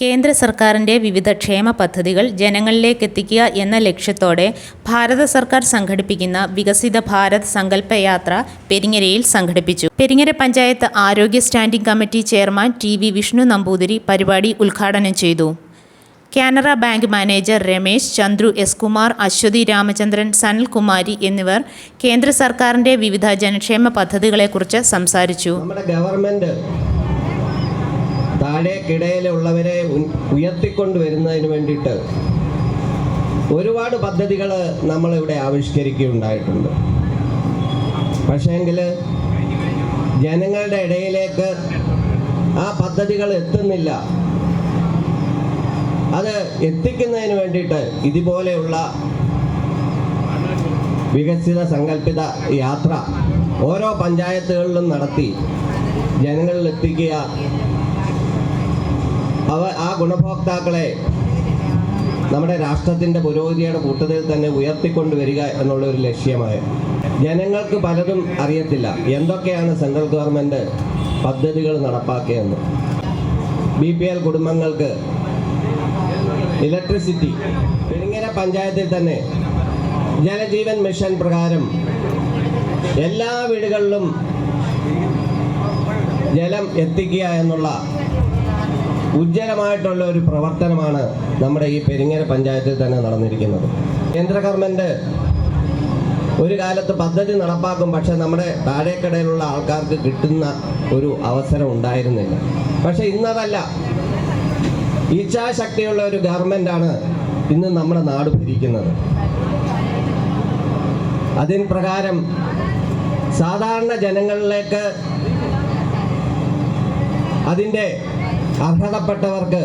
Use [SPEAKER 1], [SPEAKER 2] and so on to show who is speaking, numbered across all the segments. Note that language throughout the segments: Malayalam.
[SPEAKER 1] കേന്ദ്ര സർക്കാരിന്റെ വിവിധ ക്ഷേമ പദ്ധതികൾ ജനങ്ങളിലേക്ക് എത്തിക്കുക എന്ന ലക്ഷ്യത്തോടെ ഭാരത സർക്കാർ സംഘടിപ്പിക്കുന്ന വികസിത ഭാരത് സങ്കല്പ യാത്ര പെരിങ്ങരയിൽ സംഘടിപ്പിച്ചു. പെരിങ്ങര പഞ്ചായത്ത് ആരോഗ്യ standing committee chairman T V Vishnu Namboothiri പരിപാടി ഉദ്ഘാടനം ചെയ്തു. Canara bank manager Ramesh Chandru S Kumar Aswathy Ramachandran Sanalkumari എന്നിവർ കേന്ദ്ര സർക്കാരിന്റെ വിവിധ ജനക്ഷേമ പദ്ധതികളെക്കുറിച്ച് സംസാരിച്ചു.
[SPEAKER 2] നമ്മുടെ ഗവൺമെന്റ് താഴേക്കിടയിലുള്ളവരെ ഉയർത്തിക്കൊണ്ടുവരുന്നതിന് വേണ്ടിയിട്ട് ഒരുപാട് പദ്ധതികൾ നമ്മളിവിടെ ആവിഷ്കരിക്കുകയുണ്ടായിട്ടുണ്ട്. പക്ഷേങ്കിൽ ജനങ്ങളുടെ ഇടയിലേക്ക് ആ പദ്ധതികൾ എത്തുന്നില്ല. അത് എത്തിക്കുന്നതിന് വേണ്ടിയിട്ട് ഇതുപോലെയുള്ള വികസിത സങ്കല്പിത യാത്ര ഓരോ പഞ്ചായത്തുകളിലും നടത്തി ജനങ്ങളിൽ എത്തിക്കുക അവ ആ ഗുണഭോക്താക്കളെ നമ്മുടെ രാഷ്ട്രത്തിന്റെ പുരോഗതിയുടെ കൂട്ടത്തിൽ തന്നെ ഉയർത്തിക്കൊണ്ടുവരിക എന്നുള്ള ഒരു ലക്ഷ്യമായി. ജനങ്ങൾക്ക് പലതും അറിയത്തില്ല. എന്തൊക്കെയാണ് സെൻട്രൽ ഗവൺമെന്റ് പദ്ധതികൾ നടപ്പാക്കിയെന്ന്. ബി പി എൽ കുടുംബങ്ങൾക്ക് ഇലക്ട്രിസിറ്റി. പെരിങ്ങര പഞ്ചായത്തിൽ തന്നെ ജലജീവൻ മിഷൻ പ്രകാരം എല്ലാ വീടുകളിലും ജലം എത്തിക്കുക എന്നുള്ള ഉജ്ജ്വലമായിട്ടുള്ള ഒരു പ്രവർത്തനമാണ് നമ്മുടെ ഈ പെരിങ്ങര പഞ്ചായത്തിൽ തന്നെ നടന്നിരിക്കുന്നത്. കേന്ദ്ര ഗവൺമെന്റ് ഒരു കാലത്ത് പദ്ധതി നടപ്പാക്കും പക്ഷെ നമ്മുടെ താഴേക്കടയിലുള്ള ആൾക്കാർക്ക് കിട്ടുന്ന ഒരു അവസരം ഉണ്ടായിരുന്നില്ല. പക്ഷെ ഇന്നതല്ല. ഇച്ഛാശക്തിയുള്ള ഒരു ഗവൺമെന്റാണ് ഇന്ന് നമ്മുടെ നാട് ഭരിക്കുന്നത്. അതിൻ പ്രകാരം സാധാരണ ജനങ്ങളിലേക്ക് അതിന്റെ അർഹതപ്പെട്ടവർക്ക്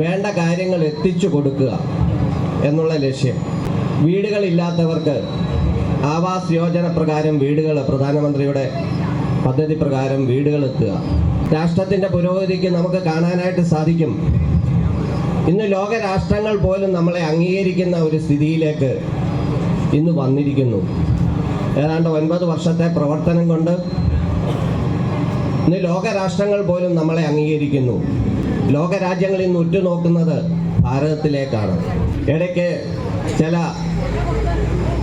[SPEAKER 2] വേണ്ട കാര്യങ്ങൾ എത്തിച്ചു കൊടുക്കുക എന്നുള്ള ലക്ഷ്യം. വീടുകളില്ലാത്തവർക്ക് ആവാസ് യോജന പ്രകാരം വീടുകൾ പ്രധാനമന്ത്രിയുടെ പദ്ധതി പ്രകാരം വീടുകൾ എത്തുക. രാഷ്ട്രത്തിന്റെ പുരോഗതിക്ക് നമുക്ക് കാണാനായിട്ട് സാധിക്കും. ഇന്ന് ലോകരാഷ്ട്രങ്ങൾ പോലും നമ്മളെ അംഗീകരിക്കുന്ന ഒരു സ്ഥിതിയിലേക്ക് ഇന്ന് വന്നിരിക്കുന്നു. ഏതാണ്ട് ഒൻപത് വർഷത്തെ പ്രവർത്തനം കൊണ്ട് ഇന്ന് ലോകരാഷ്ട്രങ്ങൾ പോലും നമ്മളെ അംഗീകരിക്കുന്നു. ലോകരാജ്യങ്ങളിൽ ഇന്ന് ഉറ്റുനോക്കുന്നത് ഭാരതത്തിലേക്കാണ്. ഇടയ്ക്ക് ചില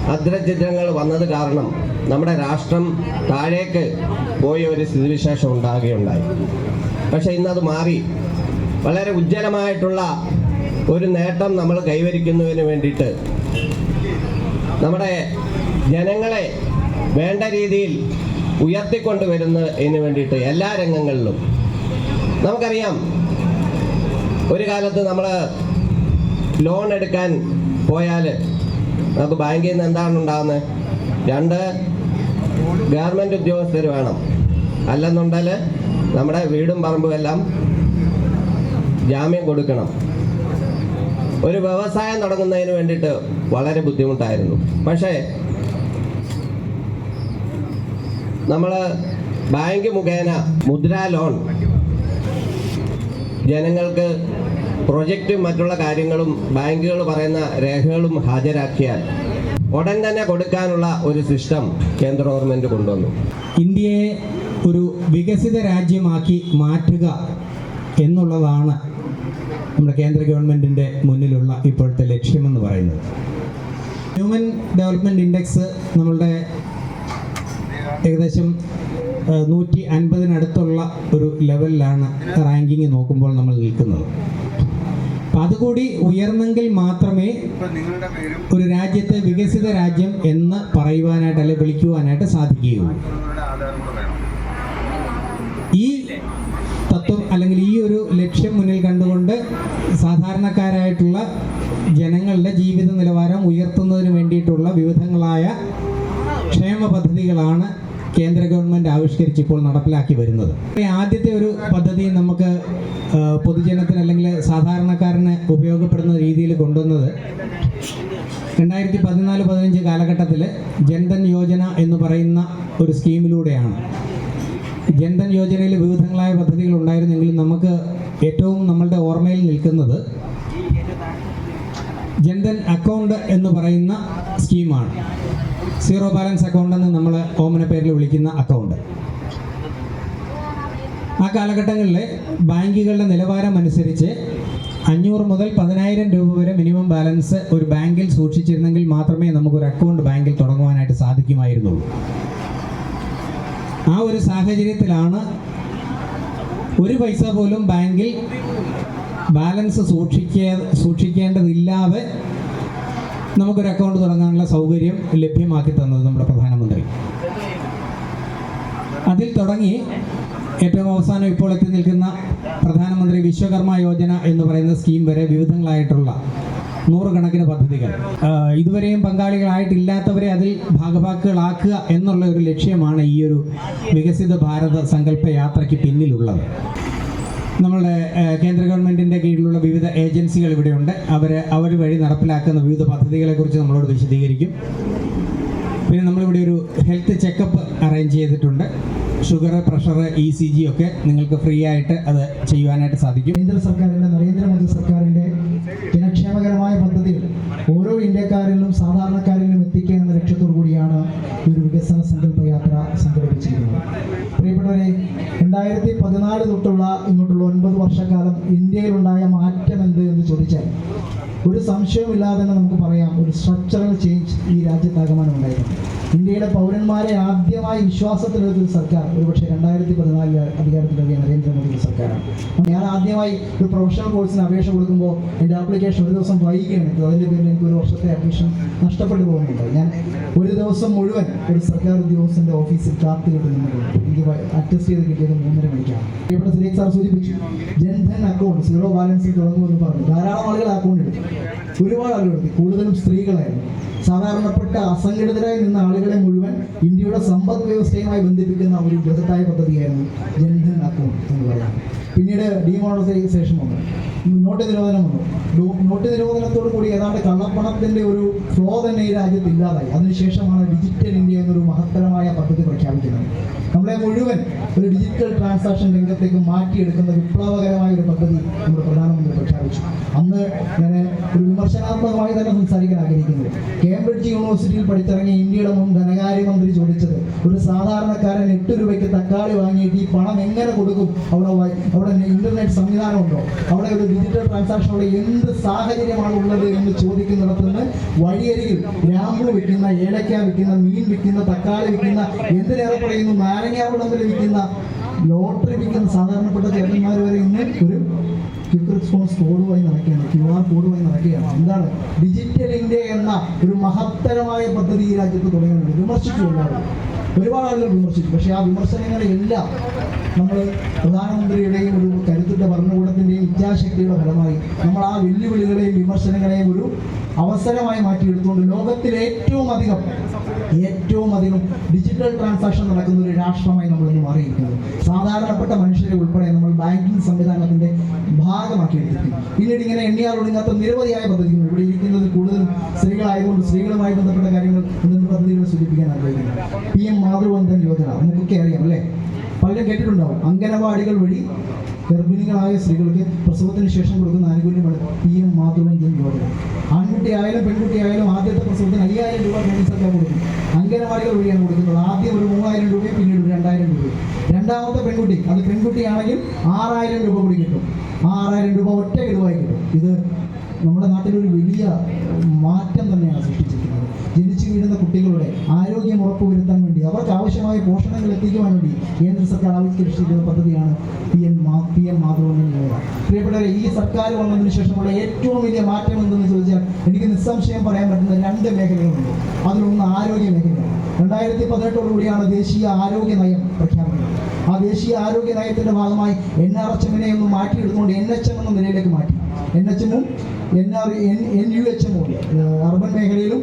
[SPEAKER 2] അദ്രചിത്രങ്ങൾ വന്നത് കാരണം നമ്മുടെ രാഷ്ട്രം താഴേക്ക് പോയ ഒരു സ്ഥിതിവിശേഷം ഉണ്ടാകുകയുണ്ടായി. പക്ഷേ ഇന്നത് മാറി. വളരെ ഉജ്ജ്വലമായിട്ടുള്ള ഒരു നേട്ടം നമ്മൾ കൈവരിക്കുന്നതിന് വേണ്ടിയിട്ട് നമ്മുടെ ജനങ്ങളെ വേണ്ട രീതിയിൽ ഉയർത്തിക്കൊണ്ടുവരുന്നതിന് വേണ്ടിയിട്ട് എല്ലാ രംഗങ്ങളിലും. നമുക്കറിയാം ഒരു കാലത്ത് നമ്മൾ ലോൺ എടുക്കാൻ പോയാൽ നമുക്ക് ബാങ്കിൽ നിന്ന് എന്താണ് ഉണ്ടാകുന്നത് രണ്ട് ഗവൺമെന്റ് ഉദ്യോഗസ്ഥർ വേണം. അല്ലെന്നുണ്ടെങ്കിൽ നമ്മുടെ വീടും പറമ്പും എല്ലാം ജാമ്യം കൊടുക്കണം. ഒരു വ്യവസായം തുടങ്ങുന്നതിന് വേണ്ടിയിട്ട് വളരെ ബുദ്ധിമുട്ടായിരുന്നു. പക്ഷേ നമ്മൾ ബാങ്ക് മുഖേന മുദ്ര ലോൺ ജനങ്ങൾക്ക് പ്രൊജക്റ്റും മറ്റുള്ള കാര്യങ്ങളും ബാങ്കുകൾ പറയുന്ന രേഖകളും ഹാജരാക്കിയാൽ ഉടൻ തന്നെ കൊടുക്കാനുള്ള ഒരു സിസ്റ്റം കേന്ദ്ര ഗവൺമെന്റ് കൊണ്ടുവന്നു.
[SPEAKER 3] ഇന്ത്യയെ ഒരു വികസിത രാജ്യമാക്കി മാറ്റുക എന്നുള്ളതാണ് നമ്മുടെ കേന്ദ്ര ഗവൺമെന്റിന്റെ മുന്നിലുള്ള ഇപ്പോഴത്തെ ലക്ഷ്യമെന്ന് പറയുന്നത്. ഹ്യൂമൻ ഡെവലപ്മെന്റ് ഇൻഡെക്സ് നമ്മളുടെ ഏകദേശം നൂറ്റി അൻപതിനടുത്തുള്ള ഒരു ലെവലിലാണ് റാങ്കിങ് നോക്കുമ്പോൾ നമ്മൾ നിൽക്കുന്നത്. അപ്പം അതുകൂടി ഉയർന്നെങ്കിൽ മാത്രമേ ഒരു രാജ്യത്തെ വികസിത രാജ്യം എന്ന് പറയുവാനായിട്ട് അല്ലെ വിളിക്കുവാനായിട്ട് സാധിക്കുകയുള്ളൂ. ഈ തത്വം അല്ലെങ്കിൽ ഈ ഒരു ലക്ഷ്യം മുന്നിൽ കണ്ടുകൊണ്ട് സാധാരണക്കാരായിട്ടുള്ള ജനങ്ങളുടെ ജീവിത നിലവാരം ഉയർത്തുന്നതിന് വേണ്ടിയിട്ടുള്ള വിവിധങ്ങളായ ക്ഷേമ പദ്ധതികളാണ് കേന്ദ്ര ഗവൺമെന്റ് ആവിഷ്കരിച്ച് ഇപ്പോൾ നടപ്പിലാക്കി വരുന്നത്. ആദ്യത്തെ ഒരു പദ്ധതി നമുക്ക് പൊതുജനത്തിന് അല്ലെങ്കിൽ സാധാരണക്കാരന് ഉപയോഗപ്പെടുന്ന രീതിയിൽ കൊണ്ടുവന്നത് രണ്ടായിരത്തി പതിനാല് പതിനഞ്ച് കാലഘട്ടത്തിൽ ജൻധൻ യോജന എന്ന് പറയുന്ന ഒരു സ്കീമിലൂടെയാണ്. ജൻധൻ യോജനയിൽ വിവിധങ്ങളായ പദ്ധതികൾ ഉണ്ടായിരുന്നെങ്കിലും നമുക്ക് ഏറ്റവും നമ്മളുടെ ഓർമ്മയിൽ നിൽക്കുന്നത് ജൻധൻ അക്കൗണ്ട് എന്ന് പറയുന്ന സ്കീമാണ്. സീറോ ബാലൻസ് അക്കൗണ്ട് എന്ന് നമ്മൾ കോമന പേരിൽ വിളിക്കുന്ന അക്കൗണ്ട് ആ കാലഘട്ടങ്ങളിൽ ബാങ്കുകളുടെ നിലവാരം അനുസരിച്ച് അഞ്ഞൂറ് മുതൽ പതിനായിരം രൂപ വരെ മിനിമം ബാലൻസ് ഒരു ബാങ്കിൽ സൂക്ഷിച്ചിരുന്നെങ്കിൽ മാത്രമേ നമുക്കൊരു അക്കൗണ്ട് ബാങ്കിൽ തുടങ്ങുവാനായിട്ട് സാധിക്കുമായിരുന്നുള്ളൂ ആ ഒരു സാഹചര്യത്തിലാണ് ഒരു പൈസ പോലും ബാങ്കിൽ ബാലൻസ് സൂക്ഷിക്കേ സൂക്ഷിക്കേണ്ടതില്ലാതെ നമുക്കൊരു അക്കൗണ്ട് തുടങ്ങാനുള്ള സൗകര്യം ലഭ്യമാക്കി തന്നത് നമ്മുടെ പ്രധാനമന്ത്രി. അതിൽ തുടങ്ങി ഏറ്റവും അവസാനം ഇപ്പോൾ എത്തി നിൽക്കുന്ന പ്രധാനമന്ത്രി വിശ്വകർമ്മ യോജന എന്ന് പറയുന്ന സ്കീം വരെ വിവിധങ്ങളായിട്ടുള്ള നൂറുകണക്കിന് പദ്ധതികൾ. ഇതുവരെയും പങ്കാളികളായിട്ടില്ലാത്തവരെ അതിൽ ഭാഗഭാക്കുകളാക്കുക എന്നുള്ള ഒരു ലക്ഷ്യമാണ് ഈ ഒരു വികസിത ഭാരത സങ്കല്പ യാത്രയ്ക്ക് പിന്നിലുള്ളത്. നമ്മളുടെ കേന്ദ്ര ഗവൺമെന്റിന്റെ കീഴിലുള്ള വിവിധ ഏജൻസികൾ ഇവിടെയുണ്ട്. അവർ അവർ വഴി നടപ്പിലാക്കുന്ന വിവിധ പദ്ധതികളെക്കുറിച്ച് നമ്മളോട് വിശദീകരിക്കും. പിന്നെ നമ്മളിവിടെ ഒരു ഹെൽത്ത് ചെക്കപ്പ് അറേഞ്ച് ചെയ്തിട്ടുണ്ട്. Sugar pressure E C G ഒക്കെ നിങ്ങൾക്ക് ഫ്രീ ആയിട്ട് അത് ചെയ്യുവാനായിട്ട് സാധിക്കും.
[SPEAKER 4] കേന്ദ്ര സർക്കാരിന്റെ നരേന്ദ്രമോദി സർക്കാരിന്റെ ജനക്ഷേമകരമായ പദ്ധതികൾ ഓരോ ഇന്ത്യക്കാരിലും സാധാരണക്കാരിലും എത്തിക്കുക എന്ന ലക്ഷ്യത്തോടു കൂടിയാണ് ഈ ഒരു വികസന സംഘടിപ്പിച്ചിരിക്കുന്നത് പ്രിയപ്പെട്ടവരെ രണ്ടായിരത്തി പതിനാല് തൊട്ടുള്ള ഇങ്ങോട്ടുള്ള ഒൻപത് വർഷക്കാലം ഇന്ത്യയിലുണ്ടായ മാറ്റം എന്ത് എന്ന് ചോദിച്ചാൽ ഒരു സംശയമില്ലാതെ തന്നെ നമുക്ക് പറയാം. ഒരു സ്ട്രക്ചറൽ ചേഞ്ച് രാജ്യത്താകമാനം ഉണ്ടായിരുന്നു ഇന്ത്യയിലെ പൗരന്മാരെ ആദ്യമായി വിശ്വാസത്തിലെടുത്ത സർക്കാർ ഒരുപക്ഷെ രണ്ടായിരത്തി പതിനാലിൽ അധികാരത്തിലെത്തിയ നരേന്ദ്രമോദി സർക്കാരാണ്. ഞാൻ ആദ്യമായി ഒരു പ്രൊഫഷണൽ കോഴ്സിന് അപേക്ഷ കൊടുക്കുമ്പോൾ എന്റെ ആപ്ലിക്കേഷൻ ഒരു ദിവസം വൈകിയാണ്. അതിന്റെ പേരിൽ എനിക്ക് ഒരു വർഷത്തെ അഡ്മിഷൻ നഷ്ടപ്പെട്ടു പോകുന്നുണ്ട് ഞാൻ ഒരു ദിവസം മുഴുവൻ ഒരു സർക്കാർ ഉദ്യോഗസ്ഥന്റെ ഓഫീസിൽ കാത്തുകെട്ട് നിന്നിട്ടുണ്ട് എനിക്ക് അറ്റസ്റ്റ് ചെയ്ത് കിട്ടിയത് മൂന്നര മണിക്കാണ്. ഇവിടെ സുരേഷ് സാർ സൂചിപ്പിച്ചു ജൻധൻ അക്കൗണ്ട് സീറോ ബാലൻസിൽ തുടങ്ങുമെന്ന് പറഞ്ഞു. ധാരാളം ആളുകൾ അക്കൗണ്ട് എടുത്തു. ഒരുപാട് ആളുകൾ കൂടുതലും സ്ത്രീകളായിരുന്നു. സാധാരണപ്പെട്ട അസംഘടിതരായി നിന്ന ആളുകളെ മുഴുവൻ ഇന്ത്യയുടെ സമ്പദ് വ്യവസ്ഥയുമായി ബന്ധിപ്പിക്കുന്ന ഒരു ബൃഹത്തായ പദ്ധതിയായിരുന്നു ജൻധൻ അക്കൗണ്ട് എന്ന് പറയുന്നത് പിന്നീട് ഡിമോണസൈസേഷൻ വന്നു. നോട്ട് നിരോധനം വന്നു. നോട്ട് നിരോധനത്തോടു കൂടി ഏതാണ്ട് കള്ളപ്പണത്തിന്റെ ഒരു ഫ്ലോ തന്നെ ഈ രാജ്യത്ത് ഇല്ലാതായി. അതിനുശേഷമാണ് ഡിജിറ്റൽ ഇന്ത്യ എന്നൊരു മഹത്തരമായ പദ്ധതി പ്രഖ്യാപിക്കുന്നത്. നമ്മളെ മുഴുവൻ ഒരു ഡിജിറ്റൽ ട്രാൻസാക്ഷൻ രംഗത്തേക്ക് മാറ്റിയെടുക്കുന്ന വിപ്ലവകരമായ ഒരു പദ്ധതി നമ്മുടെ ഞാൻ ഒരു വിമർശനാത്മകമായി തന്നെ സംസാരിക്കാൻ ആഗ്രഹിക്കുന്നു. കേംബ്രിഡ്ജ് യൂണിവേഴ്സിറ്റിയിൽ പഠിച്ചിറങ്ങിയ ഇന്ത്യയുടെ മുൻ ധനകാര്യമന്ത്രി ചോദിച്ചത് ഒരു സാധാരണക്കാരൻ എട്ട് രൂപയ്ക്ക് തക്കാളി വാങ്ങിയിട്ട് ഈ പണം എങ്ങനെ കൊടുക്കും? അവിടെ അവിടെ ഇന്റർനെറ്റ് സംവിധാനമുണ്ടോ? അവിടെ ഒരു ഡിജിറ്റൽ ട്രാൻസാക്ഷൻ അവിടെ എന്ത് സാഹചര്യമാണ് ഉള്ളത് എന്ന് ചോദിക്കുന്നിടത്ത് നിന്ന് വഴിയരികിൽ ഗ്രാമ്പു വിൽക്കുന്ന ഏലക്ക വിൽക്കുന്ന മീൻ വിൽക്കുന്ന തക്കാളി വിൽക്കുന്ന എന്തിനേറെ പറയുന്നു? നാരങ്ങ വിളമ്പിൽ വിൽക്കുന്ന ലോട്ടറി വിൽക്കുന്ന സാധാരണപ്പെട്ട ചേട്ടന്മാർ വരെ ഇന്ന് ഒരു ക്വിക്ക് റെസ്പോൺസ് കോഡുമായി നടക്കുകയാണ്. ക്യു ആർ കോഡുമായി നടക്കുകയാണ്. എന്താണ്? ഡിജിറ്റൽ ഇന്ത്യ എന്ന ഒരു മഹത്തരമായ പദ്ധതി ഈ രാജ്യത്ത് തുടങ്ങുന്നുണ്ട്. വിമർശിച്ചു എല്ലാവരും ഒരുപാട് ആളുകൾ വിമർശിച്ചു പക്ഷേ ആ വിമർശനങ്ങളെല്ലാം നമ്മൾ പ്രധാനമന്ത്രിയുടെയും ഒരു കരുത്തുറ്റ ഭരണകൂടത്തിന്റെയും ഇച്ഛാശക്തിയുടെ ഫലമായി നമ്മൾ ആ വെല്ലുവിളികളെയും വിമർശനങ്ങളെയും ഒരു അവസരമായി മാറ്റിയെടുത്തുകൊണ്ട് ലോകത്തിൽ ഏറ്റവും അധികം ഏറ്റവും അധികം ഡിജിറ്റൽ ട്രാൻസാക്ഷൻ നടക്കുന്ന ഒരു രാഷ്ട്രമായി നമ്മൾ ഇന്ന് മാറിയിരിക്കുന്നത് സാധാരണപ്പെട്ട മനുഷ്യരെ ഉൾപ്പെടെ ബാങ്കിങ് സംവിധാനത്തിന്റെ ഭാഗമാക്കിയെടുത്തിരിക്കുന്നു പിന്നീട് ഇങ്ങനെ എണ്ണിയാൽ ഒടുങ്ങാത്ത നിരവധിയായ പദ്ധതികൾ ഇവിടെ ഇരിക്കുന്നത് കൂടുതലും സ്ത്രീകളായതുകൊണ്ട് സ്ത്രീകളുമായി ബന്ധപ്പെട്ട കാര്യങ്ങൾ ഇന്നത്തെ പദ്ധതികൾ സൂചിപ്പിക്കാൻ ആഗ്രഹിക്കുന്നു. പി എം മാതൃവന്ദൻ യോജന നമുക്കൊക്കെ അറിയാം അല്ലേ? പലരും കേട്ടിട്ടുണ്ടാവും. അംഗനവാടികൾ വഴി ഗർഭിണികളായ സ്ത്രീകൾക്ക് പ്രസവത്തിന് ശേഷം കൊടുക്കുന്ന ആനുകൂല്യമാണ് പി എം മാതൃവന്ദൻ യോജന. ആൺകുട്ടിയായാലും പെൺകുട്ടിയായാലും ആദ്യത്തെ പ്രസവത്തിന് അയ്യായിരം രൂപ സർക്കാർ കൊടുക്കും. അംഗനവാടികൾ വഴിയാണ് കൊടുക്കുന്നത്. രണ്ടാമത്തെ പെൺകുട്ടി. അത് പെൺകുട്ടിയാണെങ്കിൽ ആറായിരം രൂപ കൂടി കിട്ടും. ആറായിരം രൂപ ഒറ്റ ഇടുവായി കിട്ടും. ഇത് നമ്മുടെ നാട്ടിലൊരു വലിയ മാറ്റം തന്നെയാണ് സൃഷ്ടിച്ചിരിക്കുന്നത്. ജനിച്ചു വീഴുന്ന കുട്ടികളുടെ ആരോഗ്യം ഉറപ്പുവരുത്താൻ വേണ്ടി അവർക്ക് ആവശ്യമായ പോഷണങ്ങൾ എത്തിക്കുവാൻ വേണ്ടി കേന്ദ്ര സർക്കാർ ആവിഷ്കരിച്ചിരിക്കുന്ന പദ്ധതിയാണ് പി എൻ മാ പി എം മാധവൻ പ്രിയപ്പെട്ടവരെ ഈ സർക്കാർ വന്നതിന് ശേഷമുള്ള ഏറ്റവും വലിയ മാറ്റം എന്തെന്ന് ചോദിച്ചാൽ എനിക്ക് നിസ്സംശയം പറയാൻ പറ്റുന്ന രണ്ട് മേഖലകളുണ്ട്. അതിലൊന്ന് ആരോഗ്യ മേഖലയാണ്. രണ്ടായിരത്തി പതിനെട്ടോടുകൂടിയാണ് ദേശീയ ആരോഗ്യ നയം പ്രഖ്യാപിക്കുന്നത്. ആ ദേശീയ ആരോഗ്യ നയത്തിന്റെ ഭാഗമായി എൻ ആർ എച്ച് എമ്മിനെ ഒന്ന് മാറ്റിയെടുത്തുകൊണ്ട് എൻ എച്ച് എം എന്ന നിലയിലേക്ക് മാറ്റി. എൻ എച്ച് എമ്മും N R N N U H എമ്മും അർബൻ മേഖലയിലും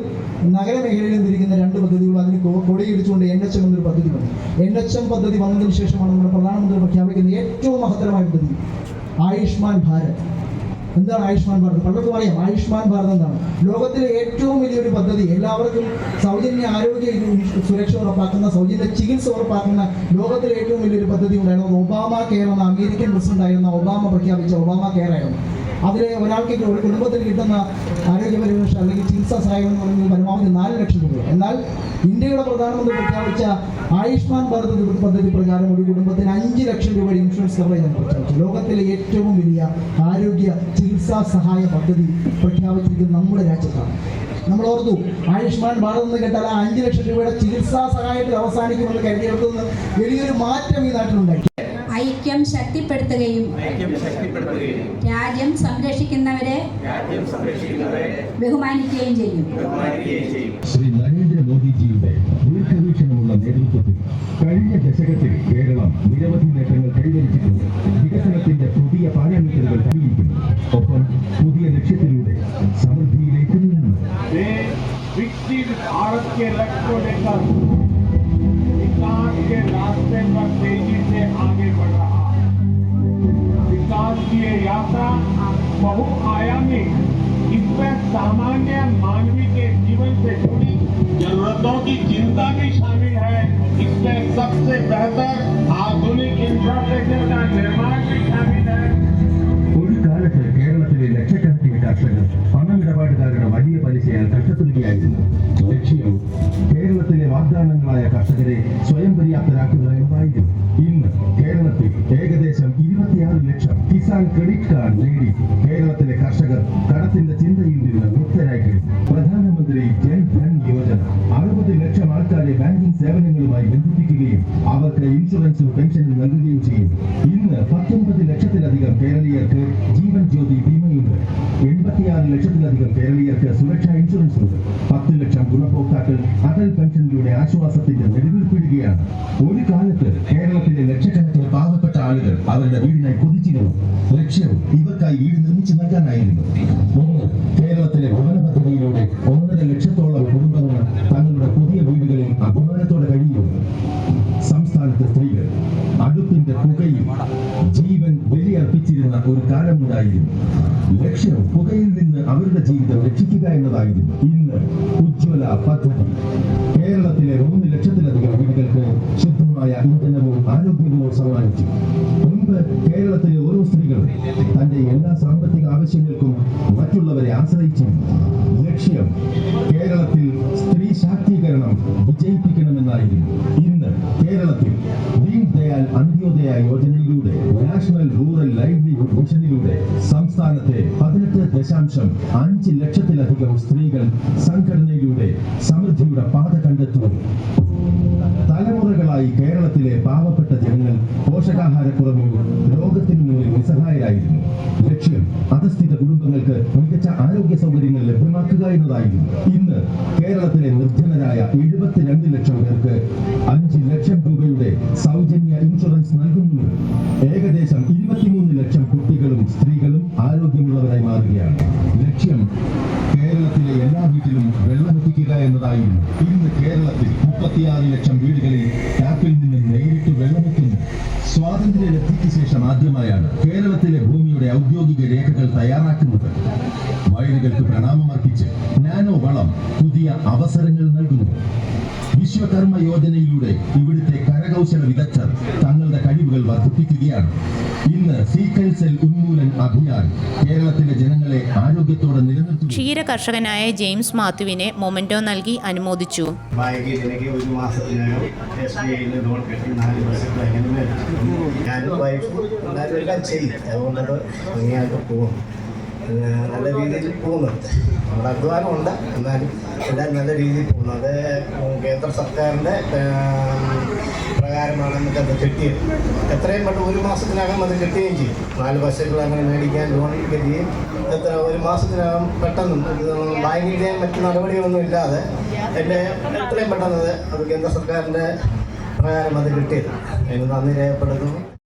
[SPEAKER 4] നഗരമേഖലയിലും തിരിക്കുന്ന രണ്ട് പദ്ധതികൾ അതിന് കൊടിയിടിച്ചുകൊണ്ട് എൻ എച്ച് എം എന്നൊരു പദ്ധതി വന്നു. എൻ എച്ച് എം പദ്ധതി വന്നതിന് ശേഷമാണ് നമ്മുടെ പ്രധാനമന്ത്രി പ്രഖ്യാപിക്കുന്ന ഏറ്റവും മഹത്തരമായ പദ്ധതി ആയുഷ്മാൻ ഭാരത്. എന്താണ് ആയുഷ്മാൻ ഭാരത്? പലർക്കും അറിയാം ആയുഷ്മാൻ ഭാരത് എന്താണ്? ലോകത്തിലെ ഏറ്റവും വലിയൊരു പദ്ധതി. എല്ലാവർക്കും സൗജന്യ ആരോഗ്യ സുരക്ഷ ഉറപ്പാക്കുന്ന സൗജന്യ ചികിത്സ ഉറപ്പാക്കുന്ന ലോകത്തിലെ ഏറ്റവും വലിയൊരു പദ്ധതി ഉണ്ടായിരുന്നു. ഒബാമ കെയർ എന്ന അമേരിക്കൻ പ്രസിഡന്റ് ആയിരുന്ന ഒബാമ പ്രഖ്യാപിച്ച ഒബാമ കെയർ ആയിരുന്നു. അതിൽ ഒരാൾക്ക് ഒരു കുടുംബത്തിൽ കിട്ടുന്ന ആരോഗ്യ പരിരക്ഷ അല്ലെങ്കിൽ ചികിത്സാ സഹായം എന്ന് പറയുന്നത് പരമാവധി നാല് ലക്ഷം രൂപ എന്നാൽ ഇന്ത്യയുടെ പ്രധാനമന്ത്രി പ്രഖ്യാപിച്ച ആയുഷ്മാൻ ഭാരത് പദ്ധതി പ്രകാരം ഒരു കുടുംബത്തിന് അഞ്ച് ലക്ഷം രൂപയുടെ ഇൻഷുറൻസ് കവറേജ് പ്രഖ്യാപിച്ചു ലോകത്തിലെ ഏറ്റവും വലിയ ആരോഗ്യ ചികിത്സാ സഹായ പദ്ധതി പ്രഖ്യാപിച്ചിരിക്കുന്നത് നമ്മുടെ രാജ്യത്താണ്. നമ്മൾ ഓർത്തു ആയുഷ്മാൻ ഭാരത് എന്ന് കേട്ടാൽ അഞ്ച് ലക്ഷം രൂപയുടെ ചികിത്സാ സഹായത്തിൽ അവസാനിക്കുമെന്ന് കരുതിയെടുത്തുനിന്ന് വലിയൊരു മാറ്റം ഈ നാട്ടിലുണ്ടായി.
[SPEAKER 5] ഐക്യം ശക്തിപ്പെടുത്തുകയും രാജ്യം സംരക്ഷിക്കുന്നവരെ ബഹുമാനിക്കുകയും ചെയ്യും
[SPEAKER 6] ശ്രീ നരേന്ദ്രമോദിജിയുടെ ദീർഘവീക്ഷണമുള്ള നേതൃത്വത്തിൽ കഴിഞ്ഞ ദശകത്തിൽ കേരളം നിരവധി നേട്ടങ്ങൾ കൈവരിച്ചിട്ടുണ്ട് വികസനത്തിന്റെ പുതിയ പാരാമീറ്ററുകൾ കൈയിരിക്കുന്നു ഒപ്പം പുതിയ ലക്ഷ്യത്തിലൂടെ സമൃദ്ധിയിലേക്ക് നീങ്ങുന്നു
[SPEAKER 7] देश विकसित भारत के लक्ष्य को लेकर विकास के रास्ते पर तेजी से आगे बढ़ रहा है विकास की ये यात्रा, बहुआयामी, इसमें सामान्य मानवी के जीवन से जुड़ी जरूरतों की चिंता भी शामिल है। इसमें सबसे बेहतर आधुनिक इंफ्रास्ट्रक्चर का निर्माण भी शामिल है।
[SPEAKER 6] കിസാൻ ക്രെഡിറ്റ് കാർഡ് നേടി. കേരളത്തിലെ കർഷകർ കടത്തിന്റെ ചിന്തയിൽ നിന്ന് മുക്തരായി കഴിഞ്ഞു പ്രധാനമന്ത്രി ജൻ ധൻ യോജന. അറുപത് ലക്ഷം ആൾക്കാരെ ബാങ്കിംഗ് സേവനങ്ങളുമായി ബന്ധിപ്പിക്കുകയും അവർക്ക് ഇൻഷുറൻസും പെൻഷനും നൽകുകയും ചെയ്യും. ഇന്ന് പത്തൊമ്പത് ലക്ഷത്തിലധികം കേരളീയർക്ക് ജീവൻ ജ്യോതി ബീമയുണ്ട്. എൺപത്തിയാറ് ലക്ഷത്തിലധികം കേരളീയർക്ക് സുരക്ഷാ ഇൻഷുറൻസ് ഉണ്ട്. പത്ത് ലക്ഷം ഗുണഭോക്താക്കൾ അടൽ പെൻഷനിലൂടെ ആശ്വാസത്തിന്റെ നെടുവിൽപ്പെടുകയാണ് ഒരു കാലത്ത് കേരളത്തിലെ ലക്ഷക്കണക്കിന് പാവപ്പെട്ട ആളുകൾ അവരുടെ കൊതിച്ചിരുന്നു ലക്ഷ്യവും ഇവർക്കായി വീട് നിർമ്മിച്ചു നൽകാനായിരുന്നു ഒന്ന് കേരളത്തിലെ ഭവന പദ്ധതിയിലൂടെ ഒന്നര ലക്ഷത്തോളം കുടുംബങ്ങൾ തങ്ങളുടെ പുതിയ വീടുകളിൽ അഭിമാനത്തോടെ കഴിയും. സംസ്ഥാനത്തെ സ്ത്രീകൾ അടുപ്പിന്റെ പുകയിൽ ജീവൻ ബലിയർപ്പിച്ചിരുന്ന ഒരു കാലമുണ്ടായിരുന്നു. ലക്ഷ്യം പുകയിൽ നിന്ന് അവരുടെ ജീവിതം രക്ഷിക്കുക എന്നതായിരുന്നു ഇന്ന് ഉജ്ജ്വല പദ്ധതി. കേരളത്തിലെ മൂന്ന് ലക്ഷത്തിലധികം വീടുകൾക്ക് ശുദ്ധമായ ഇന്ധനവും ആരോഗ്യവും സമ്മാനിച്ചു. മുൻപ് കേരളത്തിലെ ഓരോ സ്ത്രീകളും തന്റെ എല്ലാ സാമ്പത്തിക ആവശ്യങ്ങൾക്കും മറ്റുള്ളവരെ ആശ്രയിച്ചിരുന്നു ലക്ഷ്യം കേരളത്തിൽ സ്ത്രീ ശാക്തീകരണം വിജയിപ്പിക്കണമെന്നായിരുന്നു. ഇന്ന് കേരളത്തിൽ ദീൻ ദയാൽ അന്ത്യോദയ യോജനയിലൂടെ നാഷണൽ റൂറൽ ലൈവ്ലിഹുഡ് മിഷനിലൂടെ സംസ്ഥാനത്തെ പതിനെട്ട് ദശാംശം അഞ്ച് ലക്ഷത്തിലധികം സ്ത്രീകൾ സംഘടനയിലൂടെ സമൃദ്ധിയുടെ പാത കണ്ടെത്തുന്നു. തലമുറകളായി കേരളത്തിലെ പാവപ്പെട്ട ജനങ്ങൾ പോഷകാഹാരക്കുറവിൽ അധസ്ഥിത കുടുംബങ്ങൾക്ക് മികച്ച ആരോഗ്യ സൗകര്യങ്ങൾ ലഭ്യമാക്കുക എന്നതായിരുന്നു. ഇന്ന് കേരളത്തിലെ നിർധനരായ പുതിയ അവസരങ്ങൾ നൽകുന്നു. വിശ്വകർമ്മ യോജനയിലൂടെ ഇവിടുത്തെ കരകൗശല വിദഗ്ധർ തങ്ങളുടെ കഴിവുകൾ വർദ്ധിപ്പിക്കുകയാണ്. ഇന്ന് സീക്വൻസൽ സെൽ ഉന്മൂലൻ അഭിയാൻ കേരളത്തിലെ ജനങ്ങളെ ആരോഗ്യത്തോടെ നിലനിർത്തും
[SPEAKER 1] ക്ഷീര കർഷകനായ ജെയിംസ് മാത്യുവിനെ മൊമെന്റോ നൽകി അനുമോദിച്ചു.
[SPEAKER 8] ഒരു മാസത്തിനകം എസ് ബി ഐയിൽ ലോൺ കിട്ടി നാല് വർഷത്തിൽ അങ്ങനെ മേടിച്ചു ഞാനും വൈഫും എല്ലാവരും എല്ലാം ചെയ്യും അതുകൊണ്ടത് ഭംഗിയായിട്ട് പോകും. നല്ല രീതിയിൽ പോകുന്നുണ്ട്. നമ്മുടെ അധ്വാനമുണ്ട്. എന്നാലും എല്ലാം നല്ല രീതിയിൽ പോകുന്നു. അത് കേന്ദ്ര സർക്കാരിന്റെ പ്രകാരമാണ് നമുക്കത് കിട്ടിയത്. എത്രയും പെട്ടെന്ന് ഒരു മാസത്തിനകം അത് കിട്ടുകയും ചെയ്യും. നാല് പശുക്കൾ അങ്ങനെ മേടിക്കാൻ ലോൺ കിട്ടുകയും എത്ര ഒരു മാസത്തിനകം പെട്ടെന്ന് ബാങ്കിന്റെ മറ്റു നടപടികളൊന്നും ഇല്ലാതെ എന്റെ എത്രയും പെട്ടെന്ന് അത് അത് കേന്ദ്ര സർക്കാരിന്റെ പ്രകാരം അത് കിട്ടിയത്. അതിന് നന്ദി രേഖപ്പെടുത്തുന്നു.